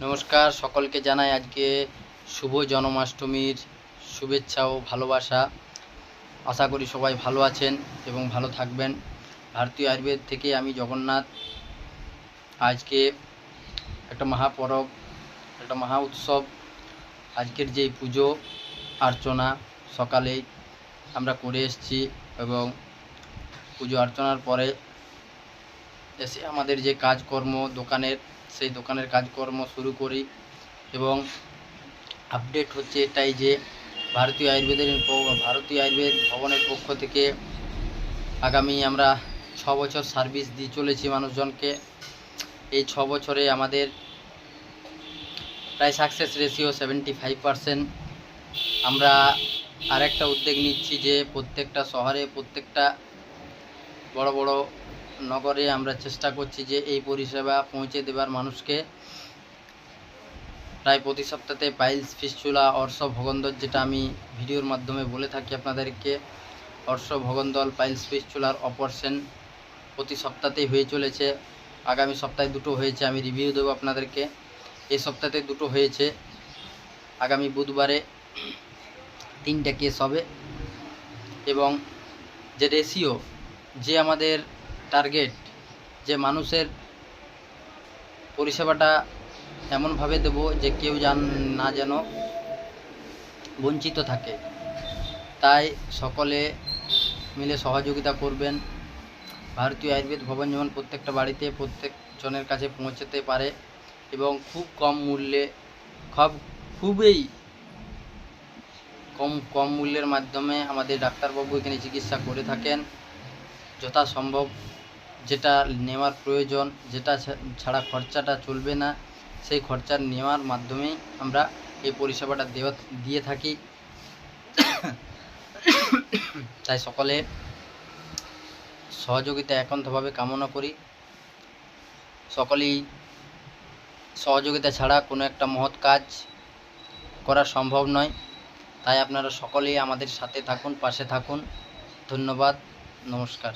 নমস্কার, সকলকে জানাই আজকে শুভ জন্মাষ্টমীর শুভেচ্ছা ও ভালোবাসা। আশা করি সবাই ভালো আছেন এবং ভালো থাকবেন। ভারতীয় আয়ুর্বেদ থেকে আমি জগন্নাথ। আজকে একটা মহাপরব, একটা মহা উৎসব। আজকের যে পুজো, অর্চনা, সকালেই আমরা করে এসেছি এবং পুজো অর্চনার পরে এসে আমাদের যে কাজকর্ম, দোকানের, সেই দোকানের কাজকর্ম শুরু করি এবং আপডেট হচ্ছে এটাই যে ভারতীয় আয়ুর্বেদের ভারতীয় আয়ুর্বেদ ভবনের পক্ষ থেকে আগামী আমরা ছ বছর সার্ভিস দিয়ে চলেছি মানুষজনকে। এই ছ বছরে আমাদের প্রায় success ratio seventy five percent আমরা আরেকটা উদ্যোগ নিচ্ছি যে প্রত্যেকটা শহরে প্রত্যেকটা বড় বড় নগরে আমরা চেষ্টা করছি যে এই পরিষেবা পৌঁছে দেবার মানুষকে প্রায় প্রতি সপ্তাহে পাইলস ফিস্চুলা অর্শ ভগন্দর যেটা আমি ভিডিওর মাধ্যমে বলে থাকি আপনাদেরকে, অর্শ, ভগন্দল, পাইলস ফিস্চুলার অপারেশন প্রতি সপ্তাহতেই হয়ে চলেছে। আগামী সপ্তাহে দুটো হয়েছে, আমি রিভিউ দেবো আপনাদেরকে। এই সপ্তাহে দুটো হয়েছে। আগামী বুধবারে তিনটা কেস হবে এবং যে রেশিও যে আমাদের টার্গেট যে মানুষের পরিষেবাটা এমনভাবে দেব যে কেউ যান না যেন বঞ্চিত থাকে। তাই সকলে মিলে সহযোগিতা করবেন। ভারতীয় আয়ুর্বেদ ভবন যেমন প্রত্যেকটা বাড়িতে প্রত্যেক জনের কাছে পৌঁছতে পারে এবং খুব কম মূল্যে, খুব, খুবই কম কম মূল্যের মাধ্যমে আমাদের ডাক্তারবাবু এখানে চিকিৎসা করে থাকেন। যথাসম্ভব যেটা নেওয়ার প্রয়োজন, যেটা ছাড়া খরচাটা চলবে না, সেই খরচা নেওয়ার মাধ্যমেই আমরা এই পরিষেবাটা দেওয়া, দিয়ে থাকি। তাই সকলে সহযোগিতা একান্তভাবে কামনা করি। সকলেই সহযোগিতা ছাড়া কোনো একটা মহৎ কাজ করা সম্ভব নয়। তাই আপনারা সকলেই আমাদের সাথে থাকুন, পাশে থাকুন। ধন্যবাদ, নমস্কার।